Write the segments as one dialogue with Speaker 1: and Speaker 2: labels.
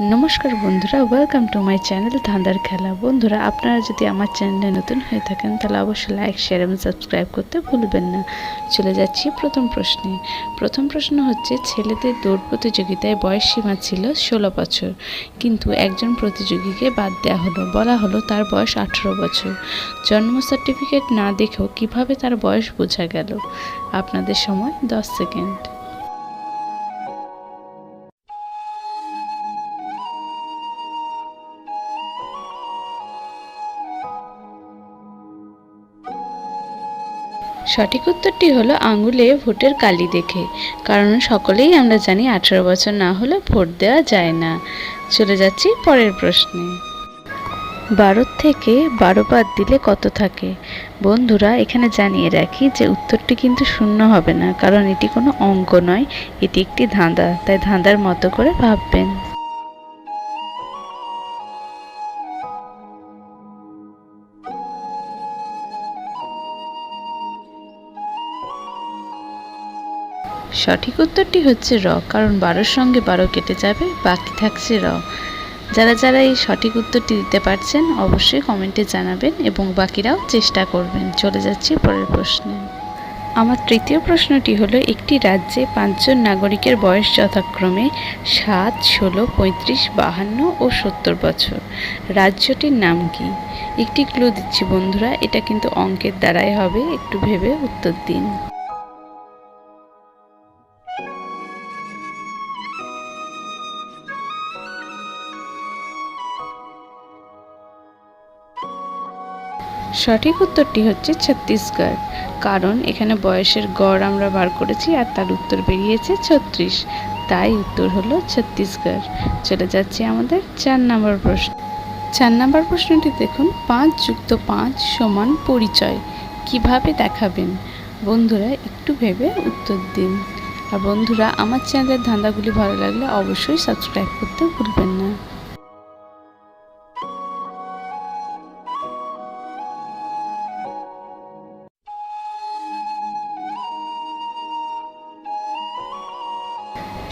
Speaker 1: নমস্কার বন্ধুরা welcome to my channel ধান্দার খেলা। বন্ধুরা, আপনারা যদি আমার চ্যানেলে নতুন হয়ে থাকেন, তাহলে অবশ্যই লাইক শেয়ার এবং সাবস্ক্রাইব করতে ভুলবেন না। চলে যাচ্ছি প্রথম প্রশ্নে। প্রথম প্রশ্ন হচ্ছে, ছেলেদের দৌড় প্রতিযোগিতায় বয়স সীমা ছিল ষোলো বছর, কিন্তু একজন প্রতিযোগীকে বাদ দেওয়া হলো, বলা হলো তার বয়স আঠেরো বছর। জন্ম সার্টিফিকেট না দেখেও কীভাবে তার বয়স বোঝা গেল? আপনাদের সময় দশ সেকেন্ড সঠিক উত্তরটি হলো আঙুলে ভোটের কালি দেখে, কারণ সকলেই আমরা জানি আঠেরো বছর না হলে ভোট দেওয়া যায় না। চলে যাচ্ছি পরের প্রশ্নে। বারো থেকে বারো বাদ দিলে কত থাকে? বন্ধুরা, এখানে জানিয়ে রাখি যে উত্তরটি কিন্তু শূন্য হবে না, কারণ এটি কোনো অঙ্ক নয়, এটি একটি ধাঁধা, তাই ধাঁধার মতো করে ভাববেন। সঠিক উত্তরটি হচ্ছে র, কারণ বারোর সঙ্গে বারো কেটে যাবে, বাকি থাকছে র। যারা যারা এই সঠিক উত্তরটি দিতে পারছেন, অবশ্যই কমেন্টে জানাবেন এবং বাকিরাও চেষ্টা করবেন। চলে যাচ্ছি পরের প্রশ্নে। আমার তৃতীয় প্রশ্নটি হলো, একটি রাজ্যে পাঁচজন নাগরিকের বয়স যথাক্রমে সাত, ষোলো, পঁয়ত্রিশ, বাহান্ন ও সত্তর বছর। রাজ্যটির নাম কি? একটি ক্লু দিচ্ছি বন্ধুরা, এটা কিন্তু অঙ্কের দ্বারাই হবে, একটু ভেবে উত্তর দিন। সঠিক উত্তরটি হচ্ছে ছত্তিশগড়, কারণ এখানে বয়সের গড় আমরা বার করেছি আর তার উত্তর বেরিয়েছে ছত্রিশ। তাই উত্তর হলো ছত্তিশগড়। চলে যাচ্ছে আমাদের চার নম্বর প্রশ্ন। চার নম্বর প্রশ্নটি দেখুন, পাঁচ যুক্ত পাঁচ সমান পরিচয়, কীভাবে দেখাবেন? বন্ধুরা, একটু ভেবে উত্তর দিন। আর বন্ধুরা, আমার চ্যানেলের ধাঁধাগুলি ভালো লাগলে অবশ্যই সাবস্ক্রাইব করতে ভুলবেন না।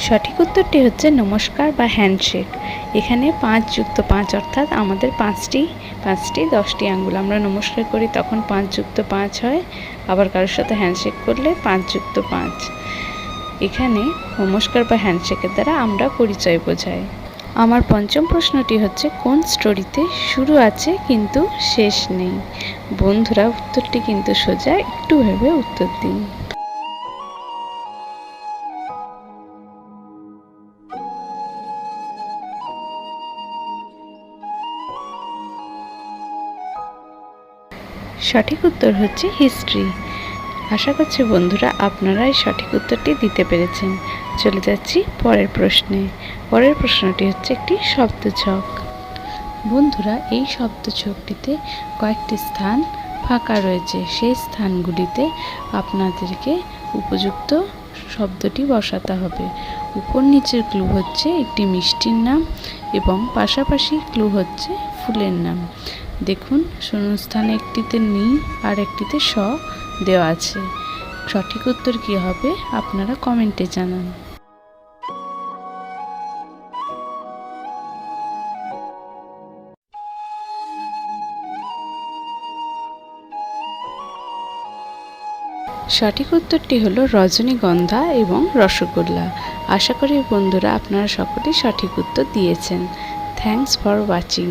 Speaker 1: সঠিক উত্তরটি হচ্ছে নমস্কার বা হ্যান্ডশেক। এখানে পাঁচ যুক্ত পাঁচ অর্থাৎ আমাদের পাঁচটি পাঁচটি, দশটি আঙ্গুল। আমরা নমস্কার করি, তখন পাঁচ যুক্ত পাঁচ হয়। আবার কারোর সাথে হ্যান্ডশেক করলে পাঁচ যুক্ত পাঁচ। এখানে নমস্কার বা হ্যান্ডশেকের দ্বারা আমরা পরিচয় বোঝাই। আমার পঞ্চম প্রশ্নটি হচ্ছে, কোন স্টোরিতে শুরু আছে কিন্তু শেষ নেই? বন্ধুরা, উত্তরটি কিন্তু সোজা, একটু ভেবে উত্তর দিন। সঠিক উত্তর হচ্ছে হিস্ট্রি আশা করছি বন্ধুরা আপনারা এই সঠিক উত্তরটি দিতে পেরেছেন। চলে যাচ্ছি পরের প্রশ্নে। পরের প্রশ্নটি হচ্ছে একটি শব্দছক বন্ধুরা, এই শব্দছকটিতে কয়েকটি স্থান ফাঁকা রয়েছে। সেই স্থানগুলিতে আপনাদেরকে উপযুক্ত শব্দটি বসাতে হবে। উপর নিচের ক্লু হচ্ছে একটি মিষ্টির নাম এবং পাশাপাশি ক্লু হচ্ছে ফুলের নাম। দেখুন, শূন্যস্থানে একটিতে নি আর একটিতে স দেওয়া আছে। সঠিক উত্তর কী হবে? আপনারা কমেন্টে জানান। সঠিক উত্তরটি হলো রজনীগন্ধা এবং রসগোল্লা। আশা করি বন্ধুরা আপনারা সকলেই সঠিক উত্তর দিয়েছেন। Thanks for watching